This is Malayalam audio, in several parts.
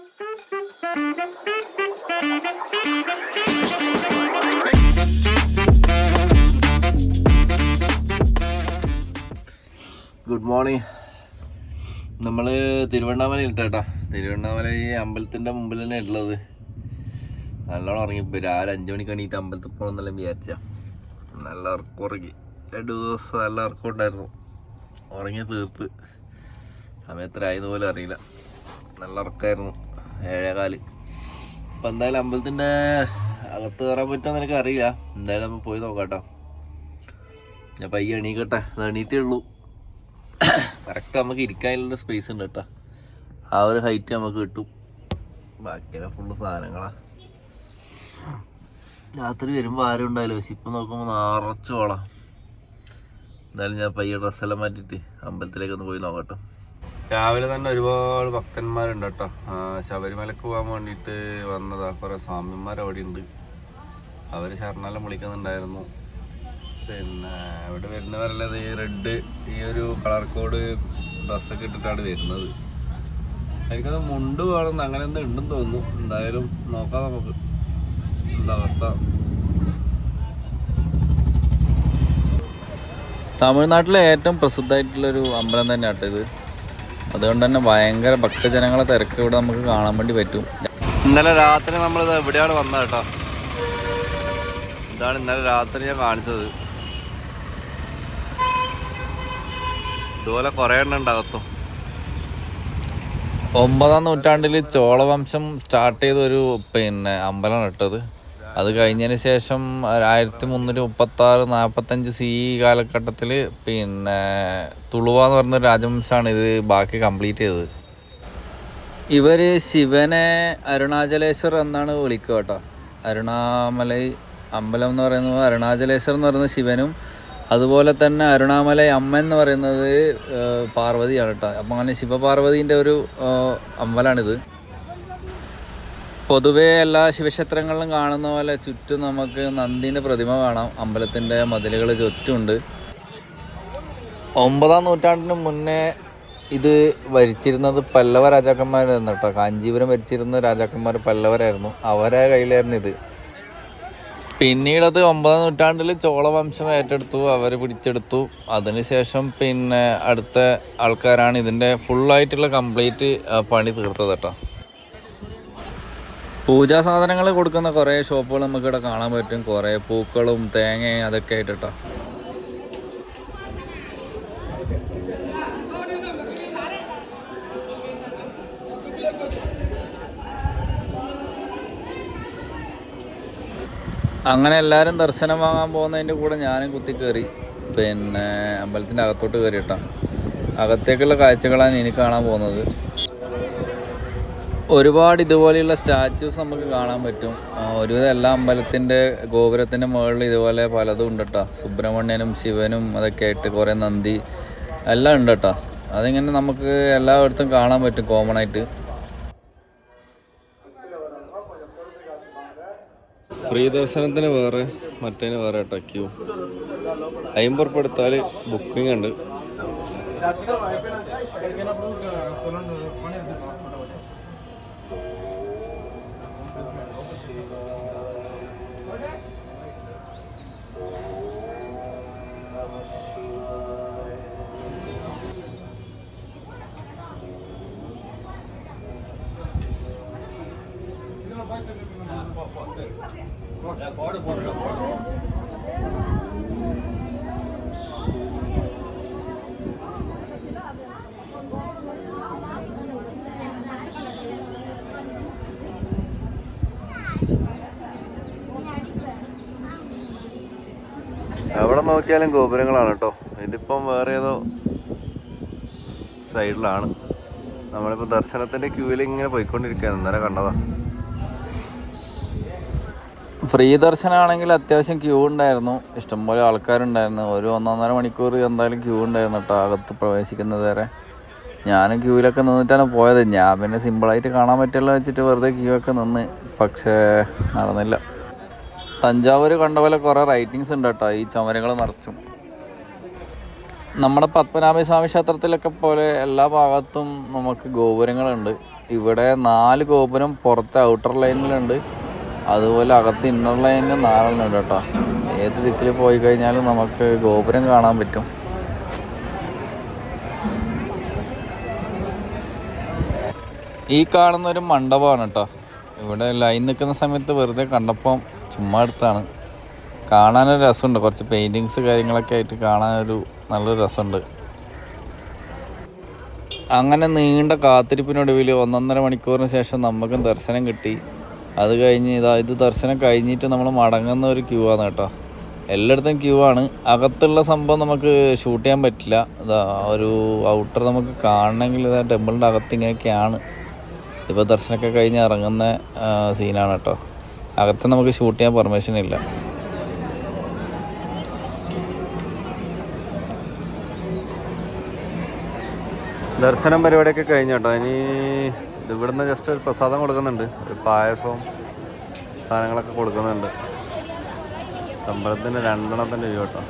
ഗുഡ് മോർണിംഗ് നമ്മൾ തിരുവണ്ണാമല ഇട്ടേട്ടാ തിരുവണ്ണാമല ഈ അമ്പലത്തിന്റെ മുമ്പിൽ തന്നെ ഉള്ളത്. നല്ലോണം ഉറങ്ങിപ്പോയി രാവിലെ അഞ്ച് മണിക്ക് എണീറ്റ് അമ്പലത്തിൽ പോകണമെന്നെല്ലാം വിചാരിച്ച. നല്ല ഉറക്കം ഉറങ്ങി. രണ്ട് ദിവസം നല്ല ഉറക്കം ഉണ്ടായിരുന്നു. ഉറങ്ങി തീർത്ത്. സമയത്തിലായത് പോലെ അറിയില്ല. നല്ല ഉറക്കമായിരുന്നു ഏഴേകാൽ അപ്പം എന്തായാലും അമ്പലത്തിന്റെ അകത്ത് കയറാൻ പറ്റുമോ എനിക്ക് അറിയില്ല എന്തായാലും നമ്മൾ പോയി നോക്കാട്ടോ. കേട്ടോ ഞാൻ പയ്യെ എണീക്കട്ടെ. എണീറ്റേ ഉള്ളൂ. കറക്റ്റ് നമുക്ക് ഇരിക്കാനുള്ള സ്പേസ് ഉണ്ട് കേട്ടോ. ആ ഒരു ഹൈറ്റ് നമുക്ക് കിട്ടും. ബാക്കിയൊക്കെ ഫുള്ള് സാധനങ്ങളാ. രാത്രി വരുമ്പോൾ ആരും ഉണ്ടാവില്ല. പക്ഷെ ഇപ്പം നോക്കുമ്പോൾ നിറച്ചോളാം എന്തായാലും ഞാൻ പയ്യെ ഡ്രസ്സെല്ലാം മാറ്റിയിട്ട് അമ്പലത്തിലേക്ക് ഒന്ന് പോയി നോക്കട്ടെ രാവിലെ തന്നെ ഒരുപാട് ഭക്തന്മാരുണ്ട് കേട്ടോ. ശബരിമലക്ക് പോകാൻ വേണ്ടിയിട്ട് വന്നതാ. കുറേ സ്വാമിമാർ അവിടെ ഉണ്ട് അവർ ശരണാലം വിളിക്കുന്നുണ്ടായിരുന്നു. പിന്നെ ഇവിടെ വരുന്നവരല്ലത് ഈ റെഡ് ഈ ഒരു കളർ കോഡ് ഡ്രസ്സൊക്കെ ഇട്ടിട്ടാണ് വരുന്നത്. എനിക്കത് മുണ്ട് വേണമെന്ന് അങ്ങനെ എന്താ ഉണ്ടെന്ന് തോന്നുന്നു. എന്തായാലും നോക്കാം നമുക്ക്. എന്താ അവസ്ഥ? തമിഴ്നാട്ടിലെ ഏറ്റവും പ്രസിദ്ധമായിട്ടുള്ളൊരു അമ്പലം തന്നെ ആട്ടോ ഇത്. അതുകൊണ്ട് തന്നെ ഭയങ്കര ഭക്തജനങ്ങളെ തിരക്ക് ഇവിടെ നമുക്ക് കാണാൻ വേണ്ടി പറ്റും. ഇന്നലെ രാത്രി നമ്മൾ എവിടെയാണ് വന്നത് കേട്ടോ? ഇതാണ് ഇന്നലെ രാത്രി ഞാൻ കാണിച്ചത്. ഇതുപോലെ കുറേ എണ്ണം ഉണ്ടാകത്തും. ഒമ്പതാം നൂറ്റാണ്ടിൽ ചോളവംശം സ്റ്റാർട്ട് ചെയ്ത ഒരു പിന്നെ അമ്പലമാണ് ഇട്ടത് അത് കഴിഞ്ഞതിന് ശേഷം ആയിരത്തി മുന്നൂറ്റി മുപ്പത്തി ആറ് നാൽപ്പത്തഞ്ച് സി കാലഘട്ടത്തിൽ പിന്നെ തുളുവ എന്ന് പറഞ്ഞ രാജവംശമാണ് ഇത് ബാക്കി കംപ്ലീറ്റ് ചെയ്തത്. ഇവർ ശിവനെ അരുണാചലേശ്വർ എന്നാണ് വിളിക്കുക കേട്ടോ. അരുണാമലൈ അമ്പലം എന്ന് പറയുന്നത് അരുണാചലേശ്വർ എന്ന് പറയുന്നത് ശിവനും അതുപോലെ തന്നെ അരുണാമലൈ അമ്മ എന്ന് പറയുന്നത് പാർവതിയാണ് കേട്ടോ. അപ്പം അങ്ങനെ ശിവപാർവതീന്റെ ഒരു അമ്പലമാണിത് പൊതുവേ എല്ലാ ശിവക്ഷേത്രങ്ങളിലും കാണുന്ന പോലെ ചുറ്റും നമുക്ക് നന്ദീന്റെ പ്രതിമ കാണാം. അമ്പലത്തിന്റെ മതിലുകൾ ചുറ്റുമുണ്ട്. ഒമ്പതാം നൂറ്റാണ്ടിന് മുന്നേ ഇത് ഭരിച്ചിരുന്നത് പല്ലവ രാജാക്കന്മാരായിരുന്നു കേട്ടോ. കാഞ്ചീപുരം ഭരിച്ചിരുന്ന രാജാക്കന്മാർ പല്ലവരായിരുന്നു. അവരെ കയ്യിലായിരുന്നു ഇത്. പിന്നീടത് ഒമ്പതാം നൂറ്റാണ്ടിൽ ചോളവംശം ഏറ്റെടുത്തു അവർ പിടിച്ചെടുത്തു. അതിനുശേഷം പിന്നെ അടുത്ത ആൾക്കാരാണ് ഇതിന്റെ ഫുള്ളായിട്ടുള്ള കംപ്ലീറ്റ് പണി തീർത്തത് കേട്ടോ. പൂജാ സാധനങ്ങൾ കൊടുക്കുന്ന കുറേ ഷോപ്പുകൾ നമുക്ക് ഇവിടെ കാണാൻ പറ്റും. കുറേ പൂക്കളും തേങ്ങയും അതൊക്കെ ആയിട്ടോ അങ്ങനെ എല്ലാവരും ദർശനം വാങ്ങാൻ പോകുന്നതിന്റെ കൂടെ ഞാനും കുത്തി കയറി പിന്നെ അമ്പലത്തിന്റെ അകത്തോട്ട് കയറി കേട്ടോ അകത്തേക്കുള്ള കാഴ്ചകളാണ് ഇനി കാണാൻ പോകുന്നത്. ഒരുപാട് ഇതുപോലെയുള്ള സ്റ്റാച്യൂസ് നമുക്ക് കാണാൻ പറ്റും. ഒരുവിധം എല്ലാ അമ്പലത്തിന്റെ ഗോപുരത്തിന്റെ മുകളിൽ ഇതുപോലെ പലതും ഉണ്ട് കേട്ടോ സുബ്രഹ്മണ്യനും ശിവനും അതൊക്കെ ആയിട്ട് കുറേ നന്ദി. എല്ലാം ഉണ്ട് കേട്ടോ അതിങ്ങനെ നമുക്ക് എല്ലായിടത്തും കാണാൻ പറ്റും കോമൺ ആയിട്ട്. ഫ്രീ ദർശനത്തിന് വേറെ മറ്റേന് വേറെ കേട്ടോ ക്യൂ എടുത്താൽ ബുക്കിംഗ് ഉണ്ട്. എവിടെ നോക്കിയാലും ഗോപുരങ്ങളാണ് കേട്ടോ. ഇതിപ്പം വേറെ ഏതോ സൈഡിലാണ് നമ്മളിപ്പോൾ ദർശനത്തിന്റെ ക്യൂവിൽ ഇങ്ങനെ പോയിക്കൊണ്ടിരിക്കുകയാണ്. ഇന്നലെ കണ്ടതാ. ഫ്രീ ദർശനമാണെങ്കിൽ അത്യാവശ്യം ക്യൂ ഉണ്ടായിരുന്നു. ഇഷ്ടംപോലെ ആൾക്കാരുണ്ടായിരുന്നു. ഒരു ഒന്നൊന്നര മണിക്കൂർ എന്തായാലും ക്യൂ ഉണ്ടായിരുന്നു കേട്ടോ അകത്ത് പ്രവേശിക്കുന്നത് വരെ. ഞാനും ക്യൂവിലൊക്കെ നിന്നിട്ടാണ് പോയത്. ഞാൻ പിന്നെ സിമ്പിളായിട്ട് കാണാൻ പറ്റില്ല വെച്ചിട്ട് വെറുതെ ക്യൂ ഒക്കെ നിന്ന്. പക്ഷേ നടന്നില്ല. തഞ്ചാവൂർ കണ്ട പോലെ കുറേ റൈറ്റിങ്സ് ഉണ്ട് കേട്ടോ. ഈ ചുമരുകൾ നിറച്ചും നമ്മുടെ പത്മനാഭസ്വാമി ക്ഷേത്രത്തിലൊക്കെ പോലെ എല്ലാ ഭാഗത്തും നമുക്ക് ഗോപുരങ്ങളുണ്ട്. ഇവിടെ നാല് ഗോപുരം പുറത്തെ ഔട്ടർ ലൈനിലുണ്ട് അതുപോലെ അകത്ത് ഇന്നർ ലൈനിൽ നാലെണ്ണം ഉണ്ട് കേട്ടോ. ഏത് ദിക്കിൽ പോയി കഴിഞ്ഞാലും നമുക്ക് ഗോപുരം കാണാൻ പറ്റും. ഈ കാണുന്ന ഒരു മണ്ഡപമാണ് കേട്ടോ. ഇവിടെ ലൈൻ നിൽക്കുന്ന സമയത്ത് വെറുതെ കണ്ടപ്പം ചുമ്മാ എടുത്താണ്. കാണാനൊരു രസമുണ്ട്. കുറച്ച് പെയിന്റിങ്സ് കാര്യങ്ങളൊക്കെ ആയിട്ട് കാണാനൊരു നല്ലൊരു രസമുണ്ട്. അങ്ങനെ നീണ്ട കാത്തിരിപ്പിനൊടുവിൽ ഒന്നൊന്നര മണിക്കൂറിന് ശേഷം നമുക്കും ദർശനം കിട്ടി. അത് കഴിഞ്ഞ് ഇതാ ഇത് ദർശനം കഴിഞ്ഞിട്ട് നമ്മൾ മടങ്ങുന്ന ഒരു ക്യൂ ആണ് കേട്ടോ. എല്ലായിടത്തും ക്യൂ ആണ്. അകത്തുള്ള സംഭവം നമുക്ക് ഷൂട്ട് ചെയ്യാൻ പറ്റില്ല. ഇതാ ഒരു ഔട്ടർ നമുക്ക് കാണണമെങ്കിൽ ഇതാ ടെമ്പിളിന്റെ അകത്ത് ഇങ്ങനെയൊക്കെയാണ്. ഇപ്പോൾ ദർശനമൊക്കെ കഴിഞ്ഞ് ഇറങ്ങുന്ന സീനാണ് കേട്ടോ. അകത്ത് നമുക്ക് ഷൂട്ട് ചെയ്യാൻ പെർമിഷൻ ഇല്ല. ദർശനം പരിപാടിയൊക്കെ കഴിഞ്ഞു ഇനി ഇവിടുന്ന് ജസ്റ്റ് ഒരു പ്രസാദം കൊടുക്കുന്നുണ്ട്. ഒരു പായസവും സാധനങ്ങളൊക്കെ കൊടുക്കുന്നുണ്ട്. അമ്പലത്തിന്റെ രണ്ടെണ്ണത്തിന്റെ രൂപ കേട്ടോ.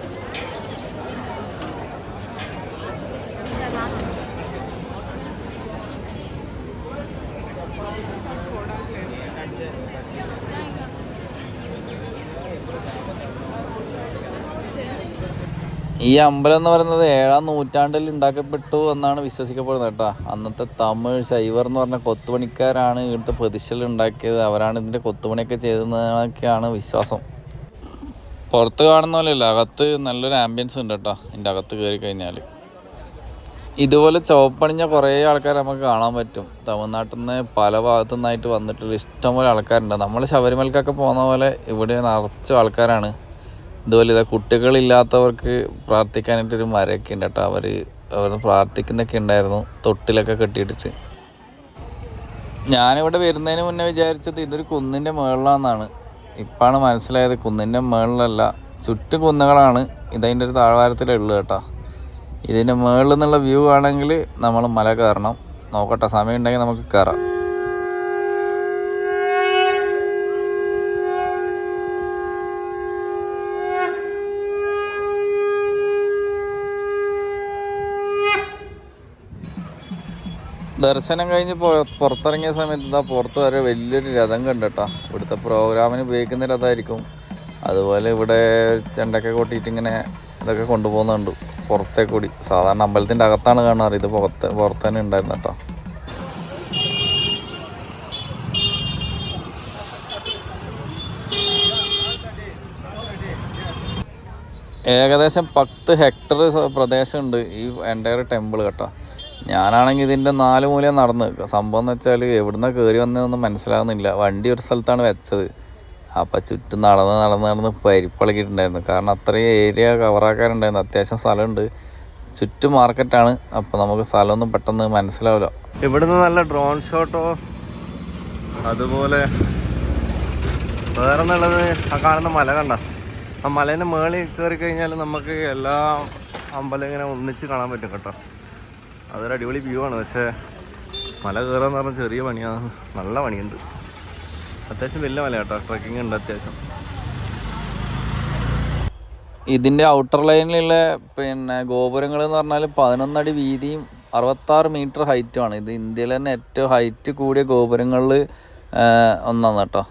ഈ അമ്പലം എന്ന് പറയുന്നത് ഏഴാം നൂറ്റാണ്ടിൽ ഉണ്ടാക്കപ്പെട്ടു എന്നാണ് വിശ്വസിക്കപ്പെടുന്നത് കേട്ടോ. അന്നത്തെ തമിഴ് ശൈവർ എന്ന് പറഞ്ഞ കൊത്തുപണിക്കാരാണ് ഇവിടുത്തെ പ്രതിഷ്ഠകൾ ഉണ്ടാക്കിയത്. അവരാണ് ഇതിന്റെ കൊത്തുപണിയൊക്കെ ചെയ്തതെന്നൊക്കെയാണ് വിശ്വാസം. പുറത്ത് കാണുന്ന പോലെയല്ല അകത്ത് നല്ലൊരു ആംബിയൻസ് ഉണ്ട് കേട്ടോ ഇതിന്റെ അകത്ത് കയറി കഴിഞ്ഞാൽ. ഇതുപോലെ ചുവപ്പണിഞ്ഞ കുറേ ആൾക്കാർ നമുക്ക് കാണാൻ പറ്റും. തമിഴ്നാട്ടിൽ നിന്ന് പല ഭാഗത്തു നിന്നായിട്ട് വന്നിട്ടുള്ള ഇഷ്ടംപോലെ ആൾക്കാരുണ്ട്. നമ്മൾ ശബരിമലക്കൊക്കെ പോകുന്ന പോലെ ഇവിടെ നിറച്ച ആൾക്കാരാണ്. ഇതുപോലെ ഇതാ കുട്ടികളില്ലാത്തവർക്ക് പ്രാർത്ഥിക്കാനായിട്ടൊരു മരമൊക്കെ ഉണ്ട് കേട്ടോ. അവർ അവർ പ്രാർത്ഥിക്കുന്നൊക്കെ ഉണ്ടായിരുന്നു. തൊട്ടിലൊക്കെ കെട്ടിയിട്ടിട്ട്. ഞാനിവിടെ വരുന്നതിന് മുന്നേ വിചാരിച്ചത് ഇതൊരു കുന്നിന്റെ മുകളിലാണെന്നാണ് ഇപ്പോഴാണ് മനസ്സിലായത് കുന്നിന്റെ മുകളിലല്ല ചുറ്റും കുന്നുകളാണ് ഇതതിന്റെ ഒരു താഴ്വാരത്തിലുള്ളത് കേട്ടോ. ഇതിന്റെ മുകളിൽ നിന്നുള്ള വ്യൂ ആണെങ്കിൽ നമ്മൾ മല കയറണം. നോക്കട്ടെ സമയം ഉണ്ടെങ്കിൽ നമുക്ക് കയറാം. ദർശനം കഴിഞ്ഞ് പുറത്തിറങ്ങിയ സമയത്ത് ഇതാ പുറത്ത് വരെ വലിയൊരു രഥം കണ്ടട്ടാ. ഇവിടുത്തെ പ്രോഗ്രാമിന് ഉപയോഗിക്കുന്ന രഥമായിരിക്കും. അതുപോലെ ഇവിടെ ചെണ്ടൊക്കെ കൊട്ടിയിട്ട് ഇങ്ങനെ ഇതൊക്കെ കൊണ്ടുപോകുന്നുണ്ട്. പുറത്തേ കൂടി. സാധാരണ അമ്പലത്തിന്റെ അകത്താണ് കാണാറ്. ഇത് പുറത്ത് പുറത്ത് തന്നെ ഉണ്ടായിരുന്നു കേട്ടോ ഏകദേശം പത്ത് ഹെക്ടർ പ്രദേശമുണ്ട് ഈ എന്റയർ ടെമ്പിൾ കേട്ടോ. ഞാനാണെങ്കിൽ ഇതിന്റെ നാല് മൂലം നടന്ന്. സംഭവം എന്ന് വെച്ചാൽ എവിടുന്ന കയറി വന്നതെന്നൊന്നും മനസ്സിലാകുന്നില്ല വണ്ടി ഒരു സ്ഥലത്താണ് വെച്ചത്. അപ്പം ചുറ്റും നടന്ന് നടന്ന് നടന്ന് പരിപ്പളക്കിയിട്ടുണ്ടായിരുന്നു കാരണം അത്രയും ഏരിയ കവറാക്കാനുണ്ടായിരുന്നു അത്യാവശ്യം സ്ഥലമുണ്ട്. ചുറ്റും മാർക്കറ്റാണ്. അപ്പോൾ നമുക്ക് സ്ഥലമൊന്നും പെട്ടെന്ന് മനസ്സിലാവില്ല. ഇവിടുന്ന് നല്ല ഡ്രോൺ ഷോട്ടോ അതുപോലെ വേറെ എന്നുള്ളത് ആ കാണുന്ന മല കണ്ട. ആ മലേന്റെ മേളിൽ കയറി കഴിഞ്ഞാൽ നമുക്ക് എല്ലാ അമ്പലം ഇങ്ങനെ ഒന്നിച്ച് കാണാൻ പറ്റും കേട്ടോ. അതൊരു അടിപൊളി വ്യൂ ആണ്. പക്ഷേ മല കയറാന്ന് പറഞ്ഞാൽ ചെറിയ പണിയാണ് നല്ല പണിയുണ്ട്. അത്യാവശ്യം വലിയ മല കേട്ടോ. ട്രക്കിംഗ് ഉണ്ട് അത്യാവശ്യം. ഇതിന്റെ ഔട്ടർ ലൈനിലുള്ള പിന്നെ ഗോപുരങ്ങൾ എന്ന് പറഞ്ഞാൽ പതിനൊന്നടി വീതിയും അറുപത്താറ് മീറ്റർ ഹൈറ്റുമാണ് ഇത് ഇന്ത്യയിലെ തന്നെ ഏറ്റവും ഹൈറ്റ് കൂടിയ ഗോപുരങ്ങളിൽ ഒന്നാണ് കേട്ടോ.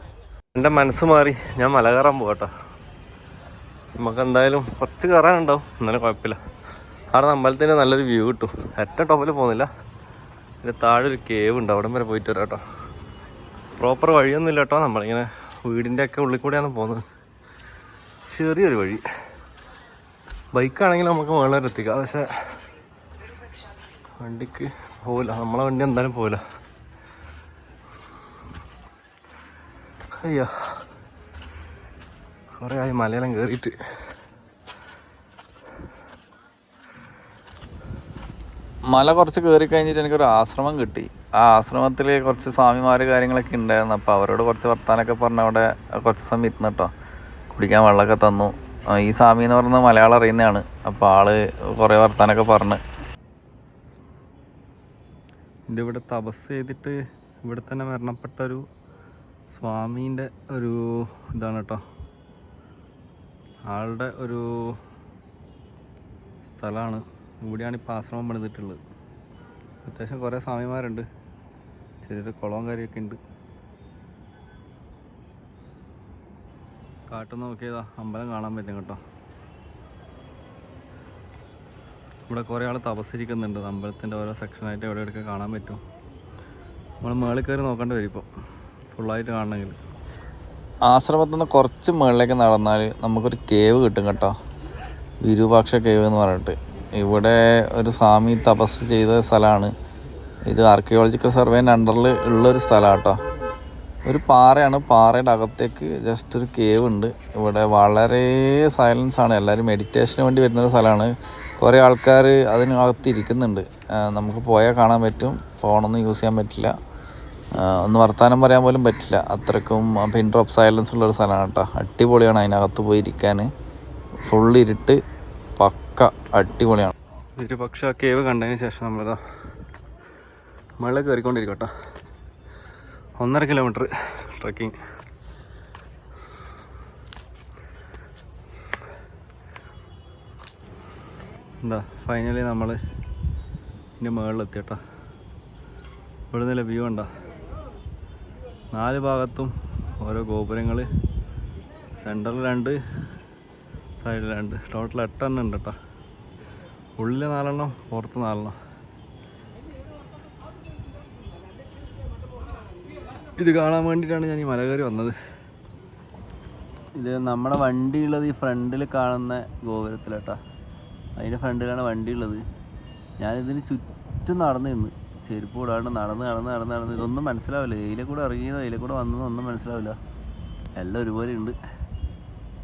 എന്റെ മനസ്സ് മാറി. ഞാൻ മല കയറാൻ പോകട്ടോ നമുക്ക് എന്തായാലും കുറച്ച് കയറാനുണ്ടാവും. എന്നാലും കുഴപ്പമില്ല. അവിടെ അമ്പലത്തിന്റെ നല്ലൊരു വ്യൂ കിട്ടും. ഏറ്റവും ടോപ്പിൽ പോകുന്നില്ല. പിന്നെ താഴെ ഒരു കേവ് ഉണ്ട്. അവിടം വരെ പോയിട്ട് വരാം കേട്ടോ. പ്രോപ്പർ വഴിയൊന്നുമില്ല കേട്ടോ. നമ്മളിങ്ങനെ വീടിന്റെ ഒക്കെ ഉള്ളിൽ കൂടെയാണ് പോകുന്നത്. ചെറിയൊരു വഴി. ബൈക്കാണെങ്കിൽ നമുക്ക് വരെ എത്തിക്കാം. പക്ഷേ വണ്ടിക്ക് പോവില്ല. നമ്മളെ വണ്ടി എന്തായാലും പോവില്ല. അയ്യോ. കുറേ ആയി മലയെല്ലാം കയറിയിട്ട് മല കുറച്ച് കയറി കഴിഞ്ഞിട്ട് എനിക്കൊരു ആശ്രമം കിട്ടി. ആ ആശ്രമത്തിൽ കുറച്ച് സ്വാമിമാർ കാര്യങ്ങളൊക്കെ ഉണ്ടായിരുന്നു. അപ്പോൾ അവരോട് കുറച്ച് വർത്താനൊക്കെ പറഞ്ഞ അവിടെ കുറച്ച് സമയം ഇരുന്ന് കേട്ടോ കുടിക്കാൻ വെള്ളമൊക്കെ തന്നു. ഈ സ്വാമി എന്ന് പറയുന്നത് മലയാളം അറിയുന്നതാണ്. അപ്പോൾ ആൾ കുറേ വർത്താനൊക്കെ പറഞ്ഞ്. ഇതിവിടെ തപസ് ചെയ്തിട്ട് ഇവിടെ തന്നെ മരണപ്പെട്ട ഒരു സ്വാമീന്റെ ഒരു ഇതാണ് കേട്ടോ ആളുടെ ഒരു സ്ഥലമാണ്. ഇവിടെയാണ് ഇപ്പോൾ ആശ്രമം പണിതിട്ടുള്ളത്. അത്യാവശ്യം കുറേ സ്വാമിമാരുണ്ട്. ചെറിയൊരു കുളവും കാര്യമൊക്കെ ഉണ്ട്. കാട്ടിൽ നോക്കിയതാ. അമ്പലം കാണാൻ പറ്റും കേട്ടോ. ഇവിടെ കുറേ ആൾ തപസ്സിരിക്കുന്നുണ്ട് അമ്പലത്തിന്റെ ഓരോ സെക്ഷനായിട്ട് എവിടെ എവിടെയൊക്കെ കാണാൻ പറ്റും. നമ്മൾ മേളിൽ കയറി നോക്കേണ്ടി വരും ഇപ്പോൾ ഫുള്ളായിട്ട് കാണണമെങ്കിൽ. ആശ്രമത്തിൽ നിന്ന് കുറച്ച് മേളിലേക്ക് നടന്നാൽ നമുക്കൊരു കേവ് കിട്ടും കേട്ടോ. വിരൂപാക്ഷ കേവ് എന്ന് പറഞ്ഞിട്ട്. ഇവിടെ ഒരു സ്വാമി തപസ് ചെയ്ത സ്ഥലമാണ്. ഇത് ആർക്കിയോളജിക്കൽ സർവേന്റെ അണ്ടറിൽ ഉള്ളൊരു സ്ഥലമാണ് കേട്ടോ ഒരു പാറയാണ്. പാറയുടെ അകത്തേക്ക് ജസ്റ്റ് ഒരു കേവ് ഉണ്ട്. ഇവിടെ വളരെ സൈലൻസ് ആണ്. എല്ലാവരും മെഡിറ്റേഷന് വേണ്ടി വരുന്നൊരു സ്ഥലമാണ്. കുറേ ആൾക്കാർ അതിനകത്ത് ഇരിക്കുന്നുണ്ട്. നമുക്ക് പോയാൽ കാണാൻ പറ്റും. ഫോണൊന്നും യൂസ് ചെയ്യാൻ പറ്റില്ല. ഒന്ന് വർത്തമാനം പറയാൻ പോലും പറ്റില്ല. അത്രക്കും പിൻ ഡ്രോപ്പ് സൈലൻസ് ഉള്ളൊരു സ്ഥലമാണ് കേട്ടോ. അടിപൊളിയാണ് അതിനകത്ത് പോയി ഇരിക്കാൻ. ഫുൾ പക്ക അടിപൊളിയാണ്. ഒരു പക്ഷെ ആ കേവ് കണ്ടതിന് ശേഷം നമ്മളിതാ മഴ കയറിക്കൊണ്ടിരിക്കട്ടോ. കേട്ടോ ഒന്നര കിലോമീറ്റർ ട്രക്കിംഗ് എന്താ ഫൈനലി നമ്മൾ ഇതിന്റെ മുകളിലെത്തിയട്ടോ. ഇവിടെ നിന്നുള്ള വ്യൂ ഉണ്ടോ നാല് ഭാഗത്തും ഓരോ ഗോപുരങ്ങൾ സെന്ററിൽ രണ്ട് സൈഡിൽ രണ്ട്. ടോട്ടൽ എട്ടെണ്ണം ഉണ്ട് കേട്ടോ ഉള്ളിൽ നാലെണ്ണം പുറത്ത് നാലെണ്ണം. ഇത് കാണാൻ വേണ്ടിയിട്ടാണ് ഞാൻ ഈ മല വന്നത്. ഇത് നമ്മുടെ വണ്ടി ഉള്ളത് ഈ ഫ്രണ്ടിൽ കാണുന്ന ഗോപുരത്തിലേട്ടാ. അതിന്റെ ഫ്രണ്ടിലാണ് വണ്ടി ഉള്ളത് ഞാനിതിന് ചുറ്റും നടന്നു നിന്ന്. ചെരുപ്പ് കൂടാണ്ട് നടന്ന് നടന്ന് നടന്ന് നടന്ന്. ഇതൊന്നും മനസ്സിലാവില്ല. ഇതിലെ കൂടെ ഇറങ്ങിയതോ ഇതിലെ കൂടെ വന്നതൊന്നും മനസ്സിലാവില്ല. എല്ലാം ഒരുപോലെ ഉണ്ട്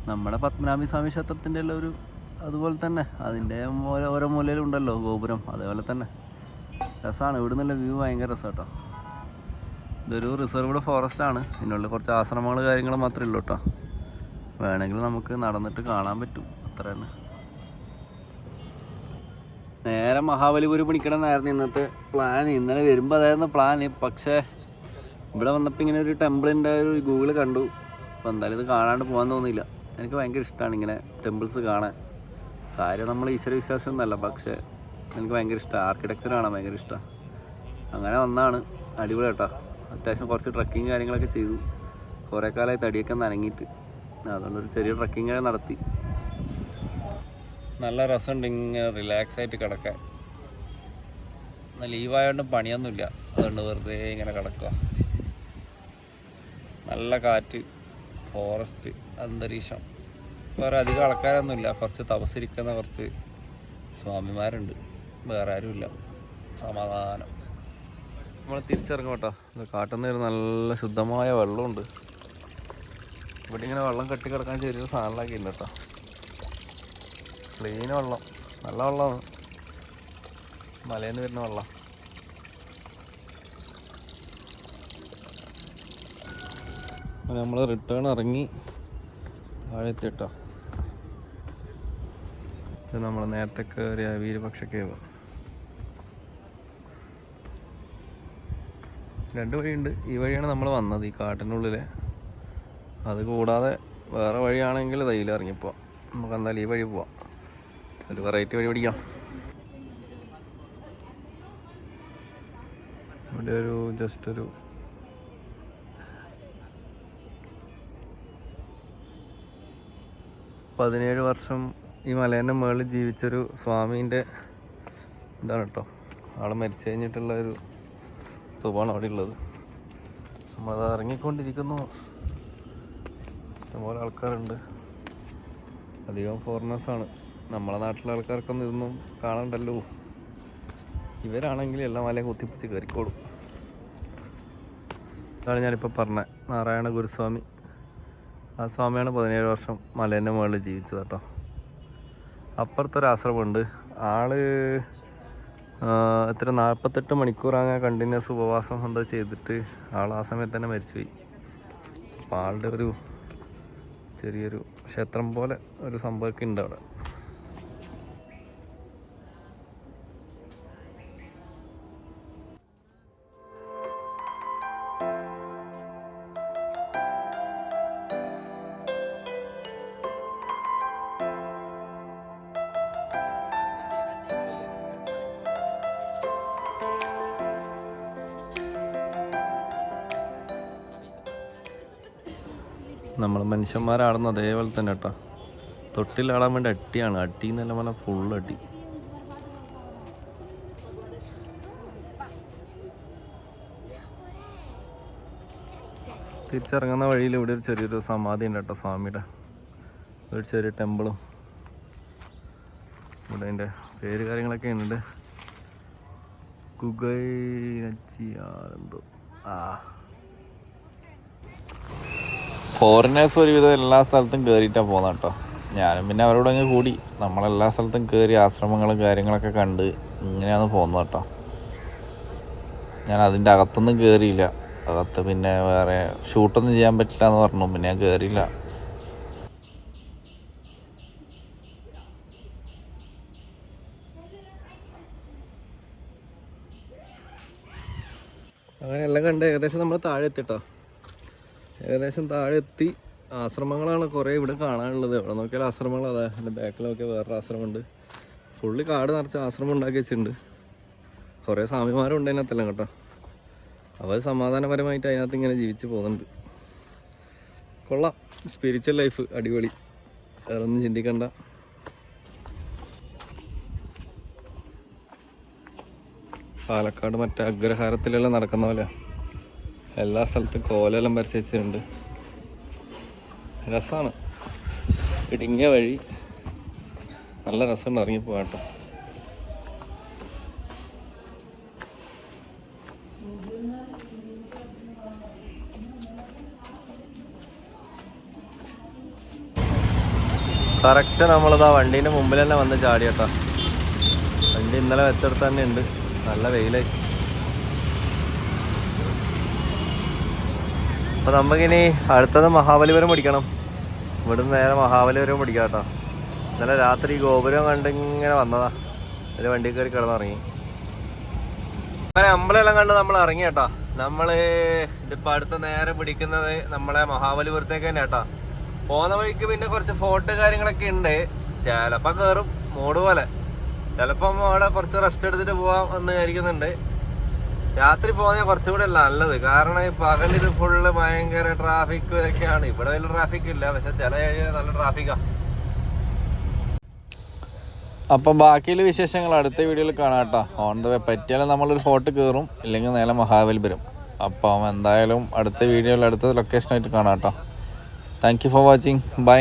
നമ്മുടെ പത്മനാഭി സ്വാമി ക്ഷേത്രത്തിന്റെ എല്ലാം ഒരു അതുപോലെ തന്നെ അതിന്റെ ഓരോ ഓരോ മൂലയിലുണ്ടല്ലോ ഗോപുരം അതേപോലെ തന്നെ. രസമാണ് ഇവിടെ നിന്നുള്ള വ്യൂ ഭയങ്കര രസം കേട്ടോ ഇതൊരു റിസർവ്ഡ് ഫോറസ്റ്റ് ആണ്. ഇതിനുള്ളിൽ കുറച്ച് ആശ്രമങ്ങൾ കാര്യങ്ങൾ മാത്രമേ ഉള്ളൂ കേട്ടോ വേണമെങ്കിൽ നമുക്ക് നടന്നിട്ട് കാണാൻ പറ്റും അത്ര തന്നെ നേരെ മഹാബലിപുരം പിടിക്കണം എന്നായിരുന്നു ഇന്നത്തെ പ്ലാൻ ഇന്നലെ വരുമ്പോൾ അതായിരുന്നു പ്ലാൻ പക്ഷേ ഇവിടെ വന്നപ്പോൾ ഇങ്ങനെ ഒരു ടെമ്പിളിന്റെ ഒരു ഗൂഗിൾ കണ്ടു. അപ്പോൾ എന്തായാലും ഇത് കാണാണ്ട് പോകാൻ തോന്നിയില്ല. എനിക്ക് ഭയങ്കര ഇഷ്ടമാണ് ഇങ്ങനെ ടെമ്പിൾസ് കാണാൻ. കാര്യം നമ്മൾ ഈശ്വര വിശ്വാസം ഒന്നല്ല പക്ഷേ എനിക്ക് ഭയങ്കര ഇഷ്ടമാണ് ആർക്കിടെക്ചർ കാണാൻ ഭയങ്കര ഇഷ്ടമാണ് അങ്ങനെ വന്നാണ്. അടിപൊളി കേട്ടോ. അത്യാവശ്യം കുറച്ച് ട്രക്കിങ് കാര്യങ്ങളൊക്കെ ചെയ്തു. കുറേ കാലമായി തടിയൊക്കെ നനങ്ങിയിട്ട് അതുകൊണ്ടൊരു ചെറിയ ട്രക്കിങ് നടത്തി. നല്ല രസമുണ്ട് ഇങ്ങനെ റിലാക്സ് ആയിട്ട് കിടക്കാൻ. ലീവായതുകൊണ്ട് പണിയൊന്നുമില്ല. അതുകൊണ്ട് വെറുതെ ഇങ്ങനെ കിടക്കുക നല്ല കാറ്റ് ഫോറസ്റ്റ് അന്തരീക്ഷം. വേറെ അധികം ആൾക്കാരൊന്നുമില്ല. കുറച്ച് തപസ്സിരിക്കുന്ന കുറച്ച് സ്വാമിമാരുണ്ട്. വേറെ ആരുമില്ല. സമാധാനം. നമ്മൾ തിരിച്ചിറങ്ങും കേട്ടോ. കാട്ടിൽ നിന്ന് നല്ല ശുദ്ധമായ വെള്ളമുണ്ട്. ഇവിടെ ഇങ്ങനെ വെള്ളം കെട്ടി കിടക്കാൻ ചെറിയൊരു സാധനങ്ങളൊക്കെ ഉണ്ട് കേട്ടോ. ക്ലീൻ വെള്ളം. നല്ല വെള്ളമാണ്. മലയിൽ നിന്ന് വരുന്ന വെള്ളം. നമ്മൾ റിട്ടേൺ ഇറങ്ങി താഴെ എത്തി കേട്ടോ. നമ്മൾ നേരത്തെ കയറിയ വീരപക്ഷ കേവ് രണ്ട് വഴിയുണ്ട്. ഈ വഴിയാണ് നമ്മൾ വന്നത് ഈ കാട്ടിനുള്ളിൽ അത് കൂടാതെ വേറെ വഴിയാണെങ്കിൽ തയ്യിൽ ഇറങ്ങിപ്പോവാം നമുക്ക് എന്തായാലും ഈ വഴി പോവാം. ഒരു വെറൈറ്റി വഴി പിടിക്കാം. ഇവിടെ ഒരു ജസ്റ്റ് ഒരു പതിനേഴ് വർഷം ഈ മലേന്റെ മുകളിൽ ജീവിച്ചൊരു സ്വാമീന്റെ ഇതാണ് കേട്ടോ. ആൾ മരിച്ചു കഴിഞ്ഞിട്ടുള്ള ഒരു സ്തൂപമാണ് അവിടെ ഉള്ളത്. നമ്മളത് ഇറങ്ങിക്കൊണ്ടിരിക്കുന്നു. ഇഷ്ടംപോലെ ആൾക്കാരുണ്ട്. അധികം ഫോറിനേഴ്സാണ് നമ്മളെ നാട്ടിലെ ആൾക്കാർക്കൊന്നും ഇതൊന്നും കാണണ്ടല്ലോ. ഇവരാണെങ്കിൽ എല്ലാ മലയും കുത്തിപ്പിച്ച് കയറിക്കോളും. അതാണ് ഞാനിപ്പോൾ പറഞ്ഞത് നാരായണ ഗുരുസ്വാമി. ആ സ്വാമിയാണ് പതിനേഴ് വർഷം മലേന്റെ മുകളിൽ ജീവിച്ചത് കേട്ടോ. അപ്പുറത്തൊരു ആശ്രമമുണ്ട് ആൾ എത്ര നാൽപ്പത്തെട്ട് മണിക്കൂർ അങ്ങനെ കണ്ടിന്യൂസ് ഉപവാസം എന്തോ ചെയ്തിട്ട് ആൾ ആ സമയത്ത് തന്നെ മരിച്ചുപോയി. അപ്പോൾ ആളുടെ ഒരു ചെറിയൊരു ക്ഷേത്രം പോലെ ഒരു സംഭവമൊക്കെ ഉണ്ട് അവിടെ. നമ്മൾ മനുഷ്യന്മാരാടുന്ന അതേപോലെ തന്നെ കേട്ടോ തൊട്ടിലാടാൻ വേണ്ടി അട്ടിയാണ്. അട്ടി എന്നല്ല പറഞ്ഞാൽ ഫുൾ അട്ടി. തിരിച്ചിറങ്ങുന്ന വഴിയിൽ ഇവിടെ ഒരു ചെറിയൊരു സമാധി ഉണ്ട് കേട്ടോ സ്വാമിയുടെ ഒരു ചെറിയ ടെമ്പിളും. ഇവിടെ അതിന്റെ പേര് കാര്യങ്ങളൊക്കെ ഉണ്ട്. കുഗൈ നച്ചിയാ എന്തോ ആ. ഫോറിനേഴ്സ് ഒരുവിധം എല്ലാ സ്ഥലത്തും കയറിയിട്ടാണ് പോകുന്നത് കേട്ടോ ഞാനും പിന്നെ അവരോട് അങ്ങ് കൂടി. നമ്മളെല്ലാ സ്ഥലത്തും കയറി ആശ്രമങ്ങളും കാര്യങ്ങളൊക്കെ കണ്ട് ഇങ്ങനെയാണ് പോകുന്നത് കേട്ടോ ഞാൻ അതിന്റെ അകത്തൊന്നും കയറിയില്ല അകത്ത് പിന്നെ വേറെ ഷൂട്ടൊന്നും ചെയ്യാൻ പറ്റില്ല എന്ന് പറഞ്ഞു. പിന്നെ ഞാൻ കയറിയില്ല അങ്ങനെ എല്ലാം കണ്ട് ഏകദേശം നമ്മൾ താഴെ എത്തിട്ടോ ഏകദേശം താഴെ എത്തി ആശ്രമങ്ങളാണ് കുറേ ഇവിടെ കാണാനുള്ളത്. എവിടെ നോക്കിയാൽ ആശ്രമങ്ങൾ അതാ എന്റെ ബാക്കിലൊക്കെ വേറൊരു ആശ്രമമുണ്ട്. ഫുള്ള് കാട് നിറച്ച് ആശ്രമം ഉണ്ടാക്കി വെച്ചിട്ടുണ്ട്. കുറേ സ്വാമിമാരും ഉണ്ട് അതിനകത്തെല്ലാം കേട്ടോ. അവർ സമാധാനപരമായിട്ട് അതിനകത്ത് ഇങ്ങനെ ജീവിച്ച് പോകുന്നുണ്ട്. കൊള്ളാം. സ്പിരിച്വൽ ലൈഫ് അടിപൊളി. വേറെ ഒന്നും ചിന്തിക്കണ്ട. പാലക്കാട് മറ്റേ അഗ്രഹാരത്തിലെല്ലാം നടക്കുന്ന പോലെ എല്ലാ സ്ഥലത്തും കോലെല്ലാം വെച്ചിട്ടുണ്ട്. രസമാണ് ഇടുങ്ങിയ വഴി നല്ല രസമുണ്ട് ഇറങ്ങി പോകാട്ടോ കറക്റ്റ് നമ്മളിതാ വണ്ടീന്റെ മുമ്പിൽ തന്നെ വന്ന് ചാടിയട്ടോ. വണ്ടി ഇന്നലെ വെച്ചെടുത്ത് തന്നെ ഉണ്ട് നല്ല വെയിലായി. അപ്പൊ നമുക്കിനി അടുത്തത് മഹാബലിപുരം പഠിക്കണം. ഇവിടുന്ന് നേരെ മഹാബലിപുരം പഠിക്കാം കേട്ടോ ഇന്നലെ രാത്രി ഗോപുരം കണ്ട് ഇങ്ങനെ വന്നതാ. ഒരു വണ്ടി കയറി കിടന്നിറങ്ങി. അങ്ങനെ അമ്പലമെല്ലാം കണ്ട് നമ്മൾ ഇറങ്ങി കേട്ടോ നമ്മൾ ഇതിപ്പോ അടുത്ത നേരെ പിടിക്കുന്നത് നമ്മളെ മഹാബലിപുരത്തേക്ക് തന്നെ കേട്ടോ പോകുന്ന വഴിക്ക് പിന്നെ കുറച്ച് ഫോട്ടോ കാര്യങ്ങളൊക്കെ ഉണ്ട്. ചിലപ്പോ കേറും മൂട് പോലെ. ചിലപ്പം അവിടെ കുറച്ച് റെസ്റ്റ് എടുത്തിട്ട് പോവാം എന്ന് വിചാരിക്കുന്നുണ്ട്. രാത്രി പോകുന്നത് കുറച്ചുകൂടെ അല്ല നല്ലത്. കാരണം ഈ പകൽ ഇത് ഫുള്ള് ഭയങ്കര ട്രാഫിക് ഒക്കെയാണ് ഇവിടെ വലിയ ട്രാഫിക് ഇല്ല. പക്ഷെ ചില നല്ല ട്രാഫിക്കാ അപ്പം ബാക്കിയുള്ള വിശേഷങ്ങൾ അടുത്ത വീഡിയോയിൽ കാണാം കേട്ടോ. ഓൺ ദ വേ പറ്റിയാലും നമ്മളൊരു ഫോട്ടോ കയറും ഇല്ലെങ്കിൽ നേരെ മഹാബലിപുരം. അപ്പം എന്തായാലും അടുത്ത വീഡിയോയിൽ അടുത്ത ലൊക്കേഷനായിട്ട് കാണാം കേട്ടോ. Thank you for watching bye